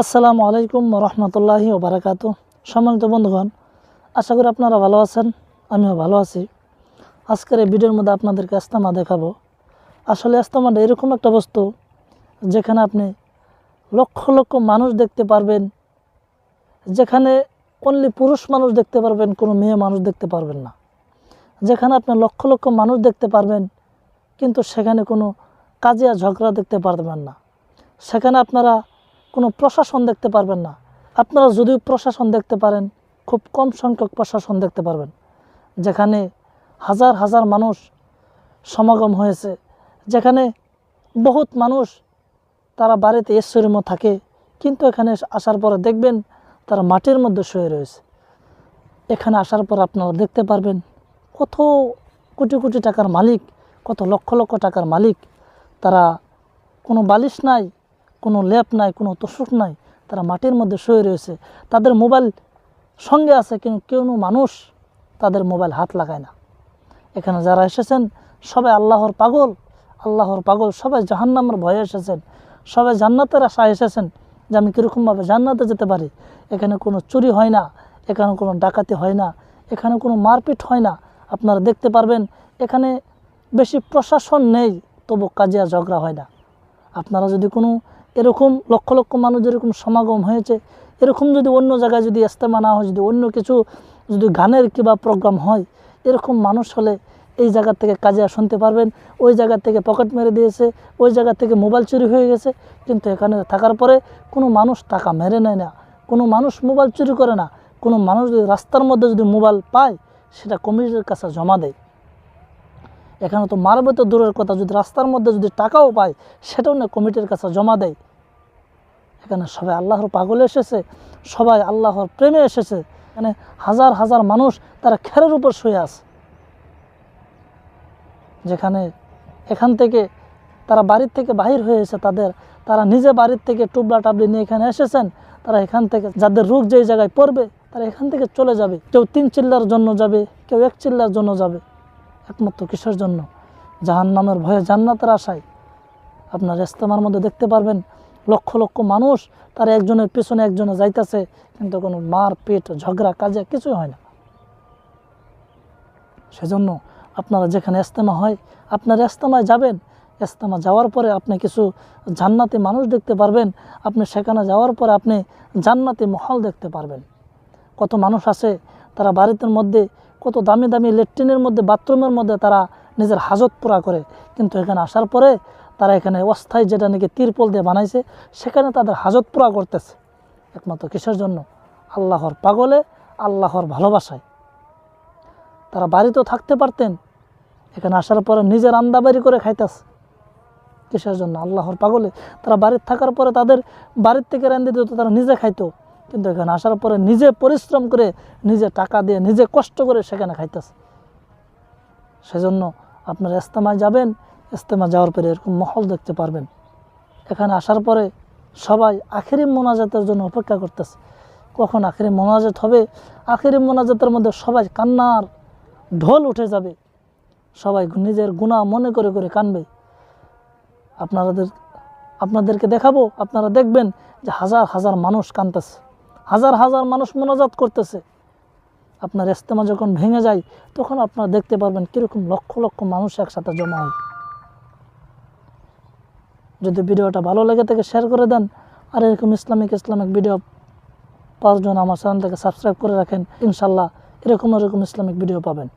আসসালামু আলাইকুম রহমতুল্লাহি ওবরাকাত সম্মানিত বন্ধুগণ, আশা করি আপনারা ভালো আছেন, আমিও ভালো আছি। আজকের এই ভিডিওর মধ্যে আপনাদেরকে আস্তামা দেখাবো। আসলে আস্তামাটা এরকম একটা বস্তু, যেখানে আপনি লক্ষ লক্ষ মানুষ দেখতে পারবেন, যেখানে অনলি পুরুষ মানুষ দেখতে পারবেন, কোনো মেয়ে মানুষ দেখতে পারবেন না। যেখানে আপনি লক্ষ লক্ষ মানুষ দেখতে পারবেন, কিন্তু সেখানে কোনো কাজিয়া ঝগড়া দেখতে পারবেন না। সেখানে আপনারা কোনো প্রশাসন দেখতে পারবেন না। আপনারা যদিও প্রশাসন দেখতে পারেন, খুব কম সংখ্যক প্রশাসন দেখতে পারবেন, যেখানে হাজার হাজার মানুষ সমাগম হয়েছে, যেখানে বহুত মানুষ তারা বাড়িতে ঐশ্বর্যময় থাকে, কিন্তু এখানে আসার পরে দেখবেন তারা মাটির মধ্যে শুয়ে রয়েছে। এখানে আসার পর আপনারা দেখতে পারবেন কত কোটি কোটি টাকার মালিক, কত লক্ষ লক্ষ টাকার মালিক, তারা কোনো বালিশ নাই কোনো লেপ নাই, কোনো তোষক নাই, তারা মাটির মধ্যে শুয়ে রয়েছে। তাদের মোবাইল সঙ্গে আছে, কিন্তু কেউ মানুষ তাদের মোবাইল হাত লাগায় না। এখানে যারা এসেছেন, সবাই আল্লাহর পাগল আল্লাহর পাগল, সবাই জাহান্নামের ভয়ে এসেছেন, সবাই জান্নাতের আশায় এসেছেন যে আমি কীরকমভাবে জান্নাতে যেতে পারি। এখানে কোনো চুরি হয় না, এখানে কোনো ডাকাতি হয় না, এখানে কোনো মারপিট হয় না। আপনারা দেখতে পারবেন, এখানে বেশি প্রশাসন নেই, তবু কাজিয়া ঝগড়া হয় না। আপনারা যদি কোনো এরকম লক্ষ লক্ষ মানুষ যেরকম সমাগম হয়েছে, এরকম যদি অন্য জায়গায় যদি ইস্তেমা না হয়, যদি অন্য কিছু যদি গানের কিবা প্রোগ্রাম হয়, এরকম মানুষ হলে এই জায়গা থেকে কাজে শুনতে পারবেন। ওই জায়গা থেকে পকেট মেরে দিয়েছে, ওই জায়গা থেকে মোবাইল চুরি হয়ে গেছে। কিন্তু এখানে থাকার পরে কোনো মানুষ টাকা মেরে নেয় না, কোনো মানুষ মোবাইল চুরি করে না, কোনো মানুষ যদি রাস্তার মধ্যে যদি মোবাইল পায়, সেটা কমিটির কাছে জমা দেয়। এখানে তো মারবে তো দূরের কথা, যদি রাস্তার মধ্যে যদি টাকাও পায়, সেটাও না কমিটির কাছে জমা দেয়। এখানে সবাই আল্লাহর পাগলে এসেছে, সবাই আল্লাহর প্রেমে এসেছে। এখানে হাজার হাজার মানুষ তারা খেরের উপর শুয়ে আছে। যেখানে এখান থেকে তারা বাড়ির থেকে বাহির হয়েছে তাদের, তারা নিজে বাড়ির থেকে টুবলা টাবলি নিয়ে এখানে এসেছেন, তারা এখান থেকে যাদের রোগ যেই জায়গায় পড়বে, তারা এখান থেকে চলে যাবে। কেউ তিন চিল্লার জন্য যাবে, কেউ এক চিল্লার জন্য যাবে। একমাত্র কিসের জন্য? জাহান নামের ভয়ে জান্নাতের আশায়। আপনার ইস্তেমার মধ্যে দেখতে পারবেন, লক্ষ লক্ষ মানুষ তার একজনের পেছনে একজনে যাইতেছে, কিন্তু কোনো মার পেট ঝগড়া কাজে কিছুই হয় না। সেজন্য আপনারা যেখানে ইস্তেমা হয়, আপনার ইস্তেমায় যাবেন। ইস্তেমা যাওয়ার পরে আপনি কিছু জান্নাতি মানুষ দেখতে পারবেন। আপনি সেখানে যাওয়ার পরে আপনি জান্নাতি মহল দেখতে পারবেন। কত মানুষ আছে, তারা বাড়িতে মধ্যে কত দামি দামি লেট্রিনের মধ্যে, বাথরুমের মধ্যে তারা নিজের হাজত পুরা করে। কিন্তু এখানে আসার পরে তারা এখানে অস্থায়ী যেটা নাকি তিরপল দিয়ে বানাইছে, সেখানে তাদের হাজত পুরা করতেছে। একমাত্র কিসের জন্য? আল্লাহর পাগলে, আল্লাহর ভালোবাসায়। তারা বাড়িতেও থাকতে পারতেন, এখানে আসার পরে নিজের আন্দাবাড়ি করে খাইতেছে। কিসের জন্য? আল্লাহর পাগলে। তারা বাড়িতে থাকার পরে তাদের বাড়ির থেকে রান্ধে দিত, তারা নিজে খাইতো। কিন্তু এখানে আসার পরে নিজে পরিশ্রম করে, নিজে টাকা দিয়ে, নিজে কষ্ট করে সেখানে খাইতেছে। সেজন্য আপনার ইস্তেমায় যাবেন ইস্তেমা যাওয়ার পরে এরকম মহল দেখতে পারবেন। এখানে আসার পরে সবাই আখেরি মোনাজাতের জন্য অপেক্ষা করতেছে। কখন আখেরি মোনাজাত হবে? আখেরি মোনাজাতের মধ্যে সবাই কান্নার ঢোল উঠে যাবে। সবাই নিজের গুণা মনে করে করে কানবে। আপনাদের, আপনাদেরকে দেখাবো, আপনারা দেখবেন যে হাজার হাজার মানুষ কানতেছে। হাজার হাজার মানুষ মোনাজাত করতেছে। আপনার ইস্তেমা যখন ভেঙে যায়, তখন আপনারা দেখতে পারবেন কীরকম লক্ষ লক্ষ মানুষ একসাথে জমা হয়। যদি ভিডিওটা ভালো লেগে থাকে শেয়ার করে দেন। আর এরকম ইসলামিক ইসলামিক ভিডিও পাঁচজন আমার চ্যানেলটাকে সাবস্ক্রাইব করে রাখেন। ইনশাল্লাহ এরকম এরকম ইসলামিক ভিডিও পাবেন।